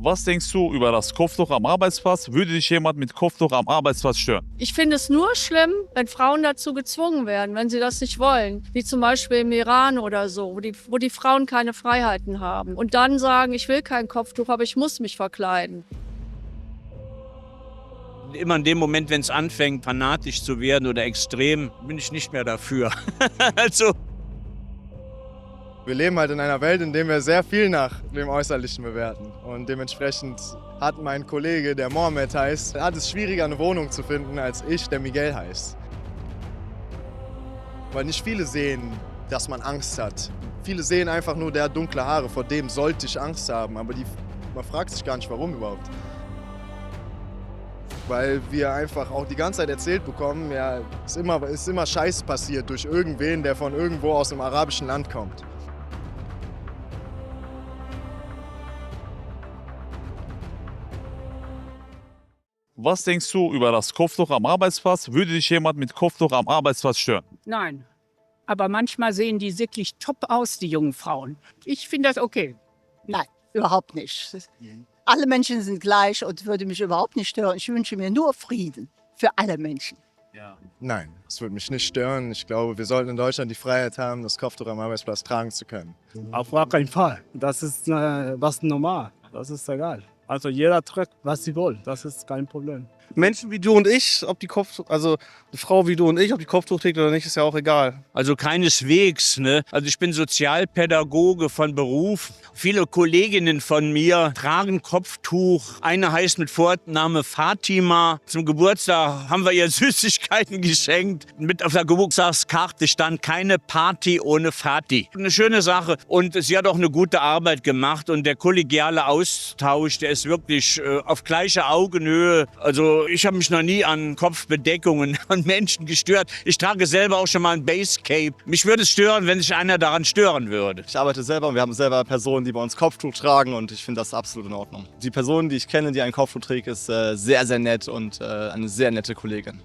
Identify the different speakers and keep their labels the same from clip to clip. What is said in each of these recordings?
Speaker 1: Was denkst du über das Kopftuch am Arbeitsplatz? Würde dich jemand mit Kopftuch am Arbeitsplatz stören?
Speaker 2: Ich finde es nur schlimm, wenn Frauen dazu gezwungen werden, wenn sie das nicht wollen. Wie zum Beispiel im Iran oder so, wo die, wo die Frauen keine Freiheiten haben. Und dann sagen, ich will kein Kopftuch, aber ich muss mich verkleiden.
Speaker 3: Immer in dem Moment, wenn es anfängt, fanatisch zu werden oder extrem, bin ich nicht mehr dafür. also
Speaker 4: Wir leben halt in einer Welt, in der wir sehr viel nach dem Äußerlichen bewerten. Und dementsprechend hat mein Kollege, der Mohammed heißt, hat es schwieriger, eine Wohnung zu finden, als ich, der Miguel heißt. Weil nicht viele sehen, dass man Angst hat. Viele sehen einfach nur, der hat dunkle Haare, vor dem sollte ich Angst haben. Aber die, man fragt sich gar nicht, warum überhaupt. Weil wir einfach auch die ganze Zeit erzählt bekommen, ja, ist immer, ist immer Scheiß passiert durch irgendwen, der von irgendwo aus einem arabischen Land kommt.
Speaker 1: Was denkst du über das Kopftuch am Arbeitsplatz? Würde dich jemand mit Kopftuch am Arbeitsplatz stören?
Speaker 5: Nein. Aber manchmal sehen die wirklich top aus, die jungen Frauen. Ich finde das okay.
Speaker 6: Nein, überhaupt nicht. Alle Menschen sind gleich und würde mich überhaupt nicht stören. Ich wünsche mir nur Frieden für alle Menschen.
Speaker 4: Nein, das würde mich nicht stören. Ich glaube, wir sollten in Deutschland die Freiheit haben, das Kopftuch am Arbeitsplatz tragen zu können.
Speaker 7: Auf gar keinen Fall. Das ist äh, was normal. Das ist egal. Also jeder trägt, was sie will. Das ist kein Problem.
Speaker 8: Menschen wie du und ich, ob die Kopftuch, also eine Frau wie du und ich, ob die Kopftuch trägt oder nicht, ist ja auch egal.
Speaker 3: Also keineswegs. Ne? Also ich bin Sozialpädagoge von Beruf. Viele Kolleginnen von mir tragen Kopftuch. Eine heißt mit Vorname Fatima. Zum Geburtstag haben wir ihr Süßigkeiten geschenkt. Mit auf der Geburtstagskarte stand keine Party ohne Fati. Eine schöne Sache. Und sie hat auch eine gute Arbeit gemacht. Und der kollegiale Austausch, der ist wirklich äh, auf gleicher Augenhöhe. Also ich habe mich noch nie an Kopfbedeckungen von Menschen gestört. Ich trage selber auch schon mal ein Basecape. Mich würde es stören, wenn sich einer daran stören würde.
Speaker 8: Ich arbeite selber und wir haben selber Personen, die bei uns Kopftuch tragen und ich finde das absolut in Ordnung. Die Person, die ich kenne, die ein Kopftuch trägt, ist äh, sehr, sehr nett und äh, eine sehr nette Kollegin.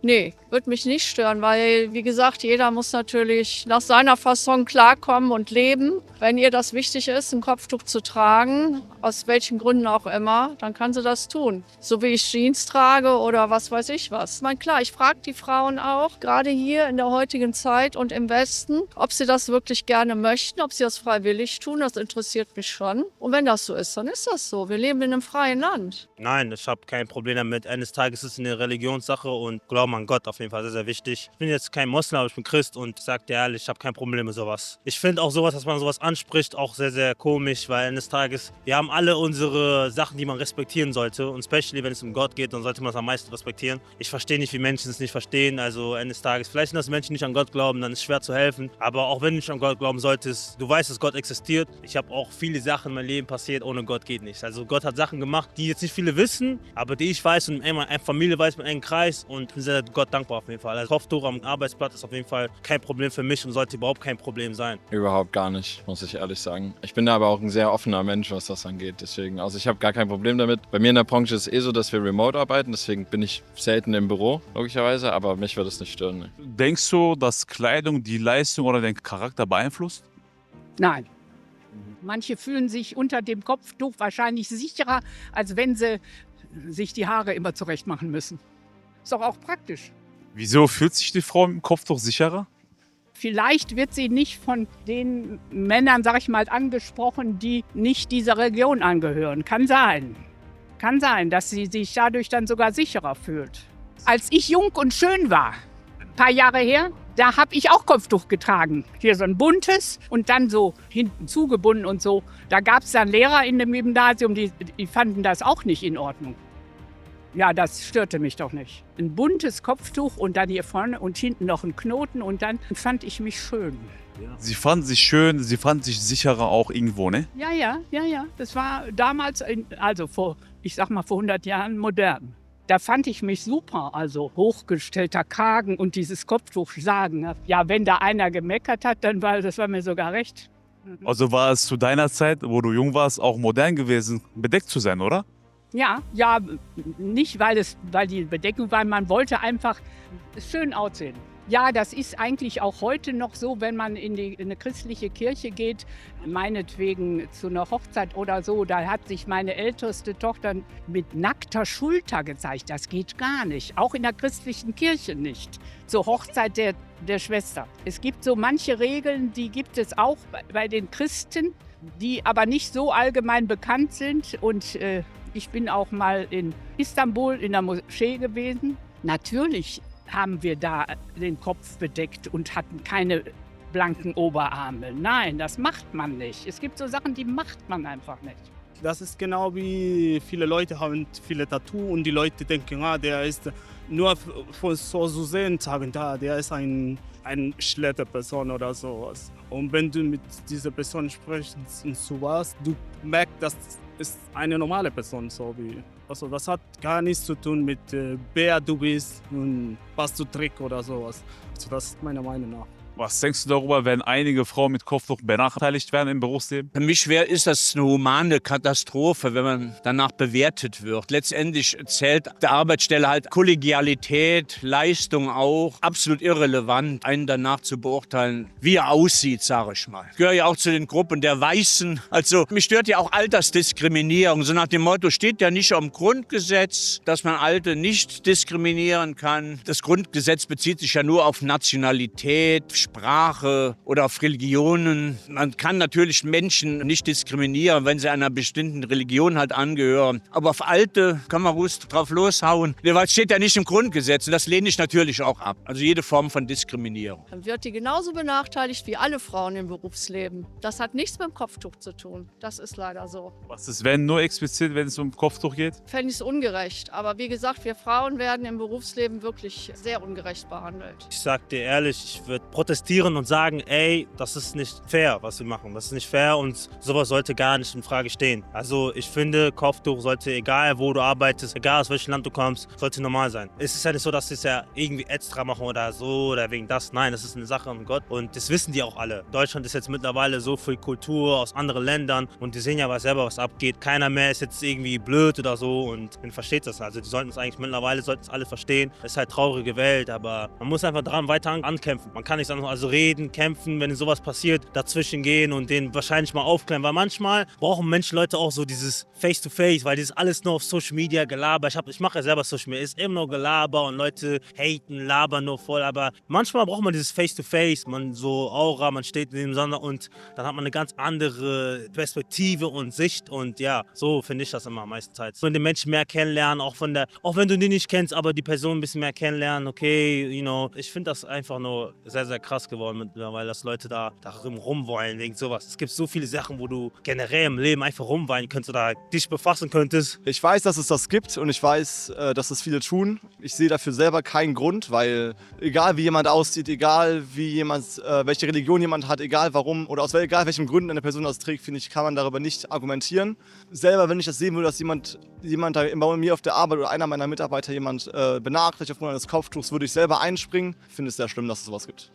Speaker 2: Nee, wird mich nicht stören, weil, wie gesagt, jeder muss natürlich nach seiner Fasson klarkommen und leben. Wenn ihr das wichtig ist, ein Kopftuch zu tragen, aus welchen Gründen auch immer, dann kann sie das tun. So wie ich Jeans trage oder was weiß ich was. Ich meine, klar, ich frage die Frauen auch, gerade hier in der heutigen Zeit und im Westen, ob sie das wirklich gerne möchten, ob sie das freiwillig tun. Das interessiert mich schon. Und wenn das so ist, dann ist das so. Wir leben in einem freien Land.
Speaker 9: Nein, ich habe kein Problem damit. Eines Tages ist es eine Religionssache und Glauben an Gott auf jeden Fall sehr, sehr wichtig. Ich bin jetzt kein Moslem, aber ich bin Christ und sag dir ehrlich, ich habe kein Problem mit sowas. Ich finde auch sowas, dass man sowas anspricht, auch sehr, sehr komisch, weil eines Tages, wir haben alle unsere Sachen, die man respektieren sollte und especially, wenn es um Gott geht, dann sollte man es am meisten respektieren. Ich verstehe nicht, wie Menschen es nicht verstehen, also eines Tages, vielleicht sind das Menschen, die nicht an Gott glauben, dann ist es schwer zu helfen, aber auch wenn du nicht an Gott glauben solltest, du weißt, dass Gott existiert. Ich habe auch viele Sachen in meinem Leben passiert, ohne Gott geht nicht. Also Gott hat Sachen gemacht, die jetzt nicht viele wissen, aber die ich weiß und eine Familie weiß, mit einem engen Kreis und ich bin sehr Gott dankbar auf jeden Fall. Also Kopftuch am Arbeitsplatz ist auf jeden Fall kein Problem für mich und sollte überhaupt kein Problem sein.
Speaker 10: Überhaupt gar nicht, muss ich ehrlich sagen. Ich bin aber auch ein sehr offener Mensch, was das angeht. Deswegen, also ich habe gar kein Problem damit. Bei mir in der Branche ist es eh so, dass wir remote arbeiten, deswegen bin ich selten im Büro, logischerweise, aber mich würde es nicht stören. Ne.
Speaker 1: Denkst du, dass Kleidung die Leistung oder den Charakter beeinflusst?
Speaker 5: Nein. Manche fühlen sich unter dem Kopftuch wahrscheinlich sicherer, als wenn sie sich die Haare immer zurecht machen müssen. Ist doch auch praktisch.
Speaker 1: Wieso fühlt sich die Frau mit dem Kopftuch sicherer?
Speaker 5: Vielleicht wird sie nicht von den Männern, sag ich mal, angesprochen, die nicht dieser Region angehören. Kann sein. Kann sein, dass sie sich dadurch dann sogar sicherer fühlt. Als ich jung und schön war, ein paar Jahre her, da habe ich auch Kopftuch getragen. Hier so ein buntes und dann so hinten zugebunden und so. Da gab es dann Lehrer in dem Gymnasium, die, die fanden das auch nicht in Ordnung. Ja, das störte mich doch nicht. Ein buntes Kopftuch und dann hier vorne und hinten noch ein Knoten und dann fand ich mich schön.
Speaker 1: Sie fand sich schön, sie fand sich sicherer auch irgendwo, ne?
Speaker 5: Ja, ja, ja, ja. Das war damals, in, also vor, ich sag mal, vor 100 Jahren modern. Da fand ich mich super, also hochgestellter Kragen und dieses Kopftuch sagen. Ja, wenn da einer gemeckert hat, dann war das war mir sogar recht.
Speaker 1: Also war es zu deiner Zeit, wo du jung warst, auch modern gewesen, bedeckt zu sein, oder?
Speaker 5: Ja, ja, nicht weil es, weil die Bedeckung war, man wollte einfach schön aussehen. Ja, das ist eigentlich auch heute noch so, wenn man in, die, in eine christliche Kirche geht, meinetwegen zu einer Hochzeit oder so, da hat sich meine älteste Tochter mit nackter Schulter gezeigt. Das geht gar nicht, auch in der christlichen Kirche nicht, zur Hochzeit der, der Schwester. Es gibt so manche Regeln, die gibt es auch bei, bei den Christen, die aber nicht so allgemein bekannt sind. Und äh, ich bin auch mal in Istanbul in der Moschee gewesen. Natürlich haben wir da den Kopf bedeckt und hatten keine blanken Oberarme. Nein, das macht man nicht. Es gibt so Sachen, die macht man einfach nicht.
Speaker 7: Das ist genau wie viele Leute haben viele Tattoo und die Leute denken, ah, der ist nur von so zu sehen, sagen, da, der ist ein, eine schlechte Person oder sowas. Und wenn du mit dieser Person sprichst und sowas, du merkst, das ist eine normale Person, so wie. Also das hat gar nichts zu tun mit äh, wer du bist und was du trägst oder sowas. Also das ist meiner Meinung nach.
Speaker 1: Was denkst du darüber, wenn einige Frauen mit Kopftuch benachteiligt werden im Berufsleben?
Speaker 3: Für mich schwer ist das eine humane Katastrophe, wenn man danach bewertet wird. Letztendlich zählt der Arbeitsstelle halt Kollegialität, Leistung auch. Absolut irrelevant, einen danach zu beurteilen, wie er aussieht, sage ich mal. Ich gehöre ja auch zu den Gruppen der Weißen. Also mich stört ja auch Altersdiskriminierung. So nach dem Motto steht ja nicht am Grundgesetz, dass man Alte nicht diskriminieren kann. Das Grundgesetz bezieht sich ja nur auf Nationalität, Sprache oder auf Religionen. Man kann natürlich Menschen nicht diskriminieren, wenn sie einer bestimmten Religion halt angehören. Aber auf Alte kann man ruhig drauf loshauen. Weil es steht ja nicht im Grundgesetz und das lehne ich natürlich auch ab. Also jede Form von Diskriminierung.
Speaker 2: Dann wird die genauso benachteiligt wie alle Frauen im Berufsleben. Das hat nichts mit dem Kopftuch zu tun. Das ist leider so.
Speaker 1: Was ist, wenn nur explizit, wenn es um Kopftuch geht?
Speaker 2: Fände ich es ungerecht. Aber wie gesagt, wir Frauen werden im Berufsleben wirklich sehr ungerecht behandelt.
Speaker 9: Ich sag dir ehrlich, ich würde protestieren und sagen, ey, das ist nicht fair, was wir machen. Das ist nicht fair und sowas sollte gar nicht in Frage stehen. Also ich finde, Kopftuch sollte, egal wo du arbeitest, egal aus welchem Land du kommst, sollte normal sein. Es ist ja nicht so, dass sie es ja irgendwie extra machen oder so oder wegen das. Nein, das ist eine Sache um Gott und das wissen die auch alle. Deutschland ist jetzt mittlerweile so viel Kultur aus anderen Ländern und die sehen ja was selber, was abgeht. Keiner mehr ist jetzt irgendwie blöd oder so und man versteht das. Also die sollten es eigentlich mittlerweile, sollten es alle verstehen. Es ist halt traurige Welt, aber man muss einfach dran weiter an- ankämpfen. Man kann nicht sagen, also reden, kämpfen, wenn sowas passiert, dazwischen gehen und den wahrscheinlich mal aufklären, weil manchmal brauchen Menschen Leute auch so dieses Face-to-Face, weil dieses alles nur auf Social Media Gelaber. Ich, ich mache ja selber Social Media, ist immer nur Gelaber und Leute haten, labern nur voll, aber manchmal braucht man dieses Face-to-Face, man so Aura, man steht in dem Sonne und dann hat man eine ganz andere Perspektive und Sicht und ja, so finde ich das immer meistenteils. Und den Menschen mehr kennenlernen, auch von der, auch wenn du den nicht kennst, aber die Person ein bisschen mehr kennenlernen, okay, you know, ich finde das einfach nur sehr, sehr krass geworden mittlerweile, dass Leute da darum rumwollen wegen sowas. Es gibt so viele Sachen, wo du generell im Leben einfach rumweinen könntest oder dich befassen könntest.
Speaker 8: Ich weiß, dass es das gibt und ich weiß, äh, dass es viele tun. Ich sehe dafür selber keinen Grund, weil egal wie jemand aussieht, egal wie jemand, äh, welche Religion jemand hat, egal warum oder aus egal welchem Grund eine Person das trägt, finde ich, kann man darüber nicht argumentieren. Selber, wenn ich das sehen würde, dass jemand, jemand da bei mir auf der Arbeit oder einer meiner Mitarbeiter jemand äh, benachteiligt aufgrund eines Kopftuchs, würde ich selber einspringen. Ich finde es sehr schlimm, dass es sowas gibt.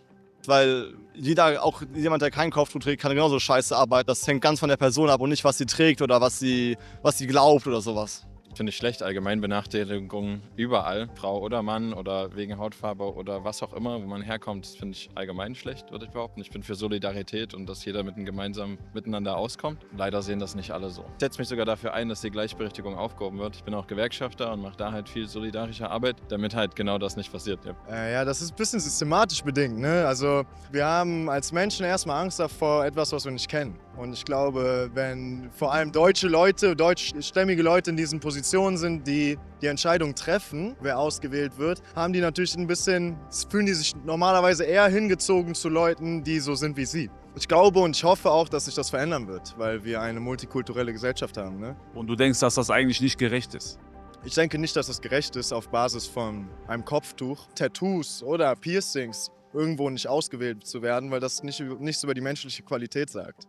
Speaker 8: Weil jeder, auch jemand, der kein Kopftuch trägt, kann genauso scheiße arbeiten. Das hängt ganz von der Person ab und nicht, was sie trägt oder was sie, was sie glaubt oder sowas.
Speaker 10: Finde ich schlecht, allgemein Benachteiligung überall, Frau oder Mann oder wegen Hautfarbe oder was auch immer, wo man herkommt, finde ich allgemein schlecht, würde ich behaupten. Ich bin für Solidarität und dass jeder mit einem gemeinsam miteinander auskommt. Leider sehen das nicht alle so. Ich setze mich sogar dafür ein, dass die Gleichberechtigung aufgehoben wird. Ich bin auch Gewerkschafter und mache da halt viel solidarische Arbeit, damit halt genau das nicht passiert. Ja.
Speaker 4: Äh, ja, das ist ein bisschen systematisch bedingt. Ne? Also wir haben als Menschen erstmal Angst davor etwas, was wir nicht kennen. Und ich glaube, wenn vor allem deutsche Leute, deutschstämmige Leute in diesen Positionen sind, die die Entscheidung treffen, wer ausgewählt wird, haben die natürlich ein bisschen, fühlen die sich normalerweise eher hingezogen zu Leuten, die so sind wie sie. Ich glaube und ich hoffe auch, dass sich das verändern wird, weil wir eine multikulturelle Gesellschaft haben. Ne?
Speaker 1: Und du denkst, dass das eigentlich nicht gerecht ist?
Speaker 4: Ich denke nicht, dass es gerecht ist, auf Basis von einem Kopftuch, Tattoos oder Piercings irgendwo nicht ausgewählt zu werden, weil das nicht, nichts über die menschliche Qualität sagt.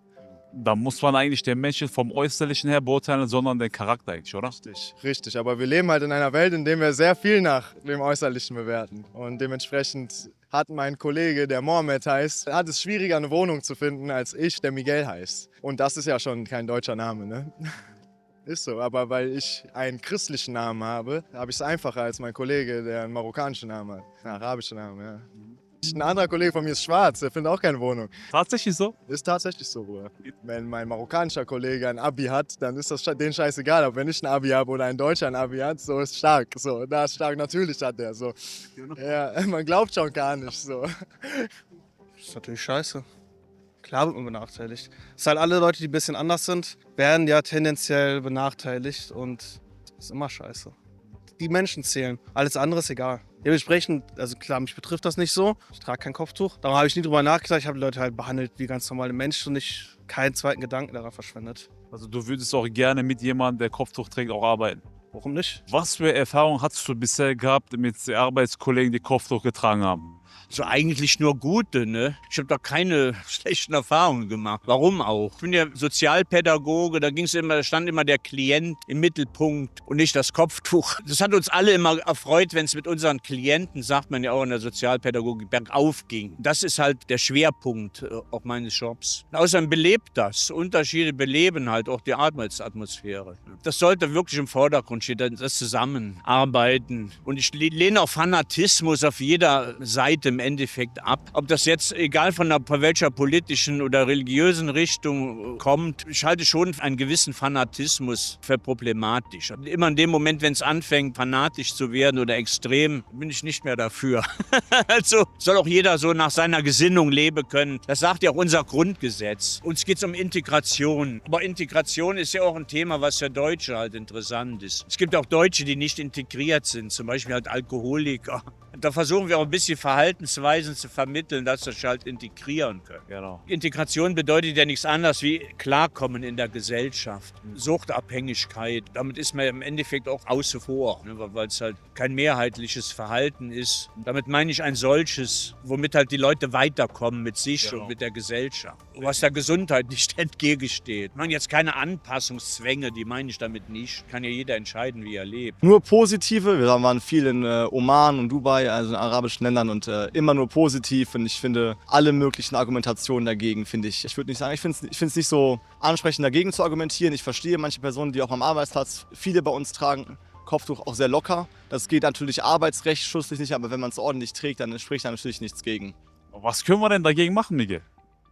Speaker 1: Da muss man eigentlich den Menschen vom Äußerlichen her beurteilen, sondern den Charakter eigentlich, oder?
Speaker 4: Richtig, richtig. Aber wir leben halt in einer Welt, in der wir sehr viel nach dem Äußerlichen bewerten. Und dementsprechend hat mein Kollege, der Mohammed heißt, hat es schwieriger, eine Wohnung zu finden, als ich, der Miguel heißt. Und das ist ja schon kein deutscher Name, ne? Ist so, aber weil ich einen christlichen Namen habe, habe ich es einfacher als mein Kollege, der einen marokkanischen Namen hat. Einen arabischen Namen, ja. Ein anderer Kollege von mir ist schwarz, der findet auch keine Wohnung.
Speaker 1: Tatsächlich so?
Speaker 4: Ist tatsächlich so, Bruder. Wenn mein marokkanischer Kollege ein Abi hat, dann ist das denen scheißegal. Aber wenn ich ein Abi habe oder ein Deutscher ein Abi hat, so ist stark. So, da ist stark. Natürlich hat der so. Ja, man glaubt schon gar nicht so.
Speaker 11: Das ist natürlich scheiße. Klar wird man benachteiligt. Es sind halt alle Leute, die ein bisschen anders sind, werden ja tendenziell benachteiligt und das ist immer scheiße. Die Menschen zählen. Alles andere ist egal. Dementsprechend, also klar, mich betrifft das nicht so. Ich trage kein Kopftuch. Darum habe ich nie drüber nachgedacht. Ich habe die Leute halt behandelt wie ganz normale Menschen und nicht keinen zweiten Gedanken daran verschwendet.
Speaker 1: Also du würdest auch gerne mit jemandem, der Kopftuch trägt, auch arbeiten.
Speaker 11: Warum nicht?
Speaker 1: Was für Erfahrungen hast du bisher gehabt mit Arbeitskollegen, die Kopftuch getragen haben?
Speaker 3: So eigentlich nur gute, ne? Ich habe doch keine schlechten Erfahrungen gemacht. Warum auch? Ich bin ja Sozialpädagoge, da ging's immer, da stand immer der Klient im Mittelpunkt und nicht das Kopftuch. Das hat uns alle immer erfreut, wenn es mit unseren Klienten, sagt man ja auch in der Sozialpädagogik, bergauf ging. Das ist halt der Schwerpunkt äh, auch meines Jobs. Außerdem belebt das. Unterschiede beleben halt auch die Arbeitsatmosphäre. Das sollte wirklich im Vordergrund stehen, das Zusammenarbeiten. Und ich le- lehne auch Fanatismus auf jeder Seite im Endeffekt ab. Ob das jetzt, egal von der, von welcher politischen oder religiösen Richtung äh, kommt, ich halte schon einen gewissen Fanatismus für problematisch. Immer in dem Moment, wenn es anfängt, fanatisch zu werden oder extrem, bin ich nicht mehr dafür. also soll auch jeder so nach seiner Gesinnung leben können. Das sagt ja auch unser Grundgesetz. Uns geht es um Integration. Aber Integration ist ja auch ein Thema, was für Deutsche halt interessant ist. Es gibt auch Deutsche, die nicht integriert sind, zum Beispiel halt Alkoholiker. Da versuchen wir auch ein bisschen Verhaltensweisen zu vermitteln, dass sie sich halt integrieren können.
Speaker 1: Genau.
Speaker 3: Integration bedeutet ja nichts anderes wie Klarkommen in der Gesellschaft. Suchtabhängigkeit, damit ist man im Endeffekt auch außen vor, ne, weil es halt kein mehrheitliches Verhalten ist. Damit meine ich ein solches, womit halt die Leute weiterkommen mit sich
Speaker 1: Genau.
Speaker 3: und mit der Gesellschaft. Was der Gesundheit nicht entgegensteht. Ich meine jetzt keine Anpassungszwänge, die meine ich damit nicht. Kann ja jeder entscheiden, wie er lebt.
Speaker 8: Nur positive. Wir waren viel in äh, Oman und Dubai, also in arabischen Ländern und äh, immer nur positiv. Und ich finde alle möglichen Argumentationen dagegen, finde ich. Ich würde nicht sagen, ich finde es nicht so ansprechend dagegen zu argumentieren. Ich verstehe manche Personen, die auch am Arbeitsplatz, viele bei uns tragen Kopftuch auch sehr locker. Das geht natürlich arbeitsrecht schusslich nicht, aber wenn man es ordentlich trägt, dann spricht da natürlich nichts gegen.
Speaker 1: Was können wir denn dagegen machen, Miguel?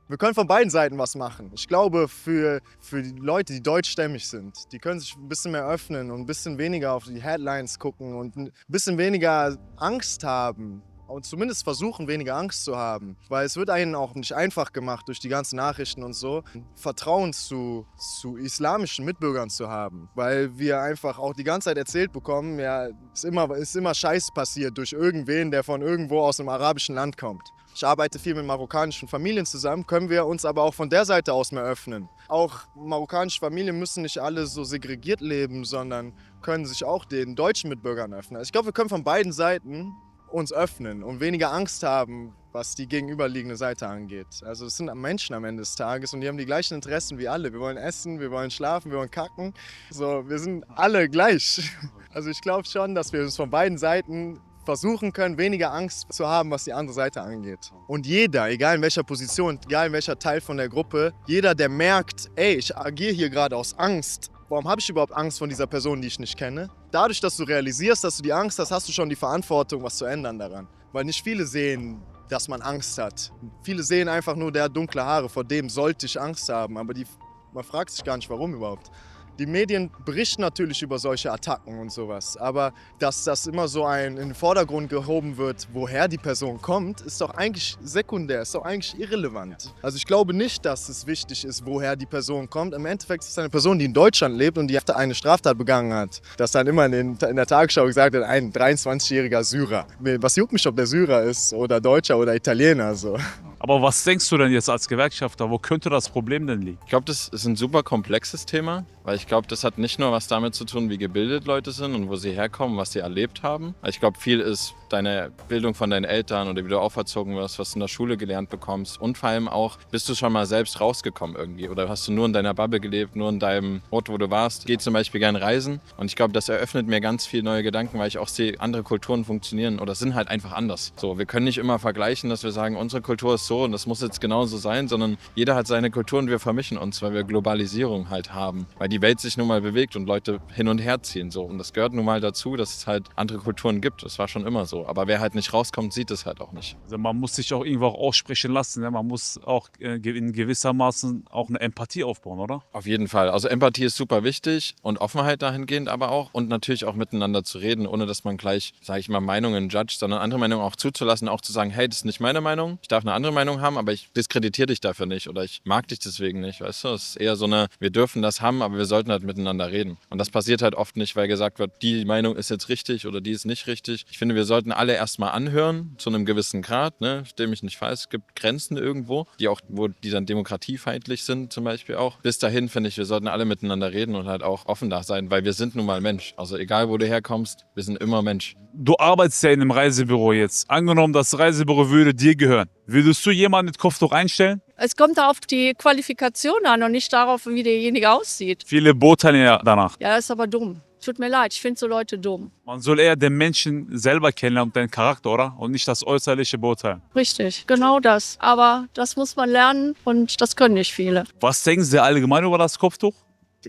Speaker 4: Wir können von beiden Seiten was machen. Ich glaube, für, für die Leute, die deutschstämmig sind, die können sich ein bisschen mehr öffnen und ein bisschen weniger auf die Headlines gucken und ein bisschen weniger Angst haben. Und zumindest versuchen, weniger Angst zu haben. Weil es wird einen auch nicht einfach gemacht durch die ganzen Nachrichten und so, Vertrauen zu, zu islamischen Mitbürgern zu haben. Weil wir einfach auch die ganze Zeit erzählt bekommen, ja, ist immer, ist immer Scheiß passiert durch irgendwen, der von irgendwo aus einem arabischen Land kommt. Ich arbeite viel mit marokkanischen Familien zusammen, können wir uns aber auch von der Seite aus mehr öffnen. Auch marokkanische Familien müssen nicht alle so segregiert leben, sondern können sich auch den deutschen Mitbürgern öffnen. Also ich glaube, wir können von beiden Seiten uns öffnen und weniger Angst haben, was die gegenüberliegende Seite angeht. Also es sind Menschen am Ende des Tages und die haben die gleichen Interessen wie alle. Wir wollen essen, wir wollen schlafen, wir wollen kacken. So, wir sind alle gleich. Also ich glaube schon, dass wir uns von beiden Seiten versuchen können, weniger Angst zu haben, was die andere Seite angeht. Und jeder, egal in welcher Position, egal in welcher Teil von der Gruppe, jeder, der merkt, ey, ich agiere hier gerade aus Angst, warum habe ich überhaupt Angst von dieser Person, die ich nicht kenne? Dadurch, dass du realisierst, dass du die Angst hast, hast du schon die Verantwortung, was zu ändern daran. Weil nicht viele sehen, dass man Angst hat. Viele sehen einfach nur, der hat dunkle Haare, vor dem sollte ich Angst haben. Aber die, man fragt sich gar nicht, warum überhaupt. Die Medien berichten natürlich über solche Attacken und sowas, aber dass das immer so ein in den Vordergrund gehoben wird, woher die Person kommt, ist doch eigentlich sekundär, ist doch eigentlich irrelevant. Also ich glaube nicht, dass es wichtig ist, woher die Person kommt. Im Endeffekt ist es eine Person, die in Deutschland lebt und die eine Straftat begangen hat. Dass dann immer in, in der Tagesschau gesagt wird, ein 23-jähriger Syrer. Was juckt mich, ob der Syrer ist oder Deutscher oder Italiener so.
Speaker 1: Aber was denkst du denn jetzt als Gewerkschafter? Wo könnte das Problem denn liegen?
Speaker 10: Ich glaube, das ist ein super komplexes Thema, weil ich glaube, das hat nicht nur was damit zu tun, wie gebildet Leute sind und wo sie herkommen, was sie erlebt haben. Ich glaube, viel ist deine Bildung von deinen Eltern oder wie du auferzogen wirst, was du in der Schule gelernt bekommst und vor allem auch, bist du schon mal selbst rausgekommen irgendwie oder hast du nur in deiner Bubble gelebt, nur in deinem Ort, wo du warst. Geh zum Beispiel gern reisen und ich glaube, das eröffnet mir ganz viele neue Gedanken, weil ich auch sehe, andere Kulturen funktionieren oder sind halt einfach anders. So, wir können nicht immer vergleichen, dass wir sagen, unsere Kultur ist so so und das muss jetzt genauso sein, sondern jeder hat seine Kultur und wir vermischen uns, weil wir Globalisierung halt haben. Weil die Welt sich nun mal bewegt und Leute hin und her ziehen so. Und das gehört nun mal dazu, dass es halt andere Kulturen gibt. Das war schon immer so. Aber wer halt nicht rauskommt, sieht es halt auch nicht.
Speaker 1: Also man muss sich auch irgendwo auch aussprechen lassen. Ne? Man muss auch äh, in gewissermaßen auch eine Empathie aufbauen, oder?
Speaker 10: Auf jeden Fall. Also Empathie ist super wichtig und Offenheit dahingehend aber auch und natürlich auch miteinander zu reden, ohne dass man gleich, sage ich mal, Meinungen judgt, sondern andere Meinungen auch zuzulassen, auch zu sagen, hey, das ist nicht meine Meinung, ich darf eine andere Meinung haben, aber ich diskreditiere dich dafür nicht oder ich mag dich deswegen nicht, weißt du? Es ist eher so eine, wir dürfen das haben, aber wir sollten halt miteinander reden. Und das passiert halt oft nicht, weil gesagt wird, die Meinung ist jetzt richtig oder die ist nicht richtig. Ich finde, wir sollten alle erstmal anhören, zu einem gewissen Grad, ne? Stell mich nicht falsch, es gibt Grenzen irgendwo, die auch, wo die dann demokratiefeindlich sind, zum Beispiel auch. Bis dahin finde ich, wir sollten alle miteinander reden und halt auch offen da sein, weil wir sind nun mal Mensch. Also egal, wo du herkommst, wir sind immer Mensch.
Speaker 1: Du arbeitest ja in einem Reisebüro jetzt. Angenommen, das Reisebüro würde dir gehören. Würdest du jemanden mit Kopftuch einstellen?
Speaker 2: Es kommt auf die Qualifikation an und nicht darauf, wie derjenige aussieht.
Speaker 1: Viele boten ja danach.
Speaker 2: Ja, ist aber dumm. Tut mir leid, ich finde so Leute dumm.
Speaker 1: Man soll eher den Menschen selber kennenlernen und den Charakter, oder? Und nicht das äußerliche beurteilen.
Speaker 2: Richtig, genau das. Aber das muss man lernen und das können nicht viele.
Speaker 1: Was denken Sie allgemein über das Kopftuch?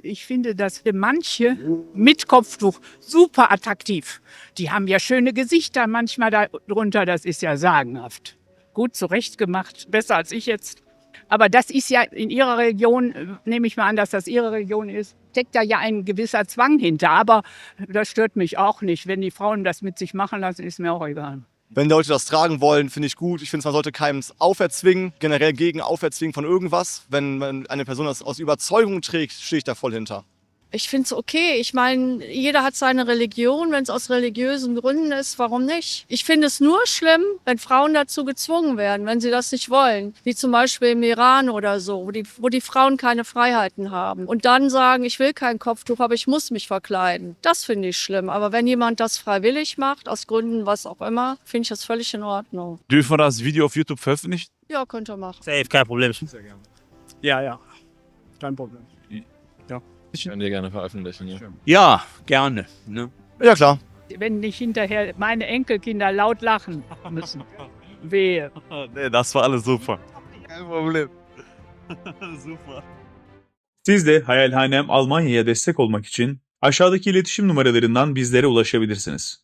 Speaker 5: Ich finde, dass für manche mit Kopftuch super attraktiv. Die haben ja schöne Gesichter manchmal darunter, das ist ja sagenhaft. Gut zurechtgemacht, besser als ich jetzt. Aber das ist ja in Ihrer Region, äh, nehme ich mal an, dass das Ihre Region ist, steckt da ja ein gewisser Zwang hinter. Aber das stört mich auch nicht. Wenn die Frauen das mit sich machen lassen, ist mir auch egal.
Speaker 8: Wenn Leute das tragen wollen, finde ich gut. Ich finde, man sollte keinem auferzwingen, generell gegen Auferzwingen von irgendwas. Wenn eine Person das aus Überzeugung trägt, stehe ich da voll hinter.
Speaker 2: Ich finde es okay. Ich meine, jeder hat seine Religion. Wenn es aus religiösen Gründen ist, warum nicht? Ich finde es nur schlimm, wenn Frauen dazu gezwungen werden, wenn sie das nicht wollen. Wie zum Beispiel im Iran oder so, wo die, wo die Frauen keine Freiheiten haben. Und dann sagen, ich will kein Kopftuch, aber ich muss mich verkleiden. Das finde ich schlimm. Aber wenn jemand das freiwillig macht, aus Gründen was auch immer, finde ich das völlig in Ordnung.
Speaker 1: Dürfen wir das Video auf YouTube veröffentlichen?
Speaker 2: Ja, könnt ihr machen.
Speaker 9: Safe, kein Problem.
Speaker 7: Ja, ja. Kein Problem.
Speaker 10: Ich kann dir gerne veröffentlichen. Ja.
Speaker 3: Ja, gerne. Ne?
Speaker 8: Ja, klar.
Speaker 5: Wenn nicht hinterher meine Enkelkinder laut lachen müssen. Wehe.
Speaker 1: nee, das war alles super. Kein Problem. super.
Speaker 12: Siz de Hayalhanem Almanya'ya destek olmak için aşağıdaki iletişim numaralarından bizlere ulaşabilirsiniz.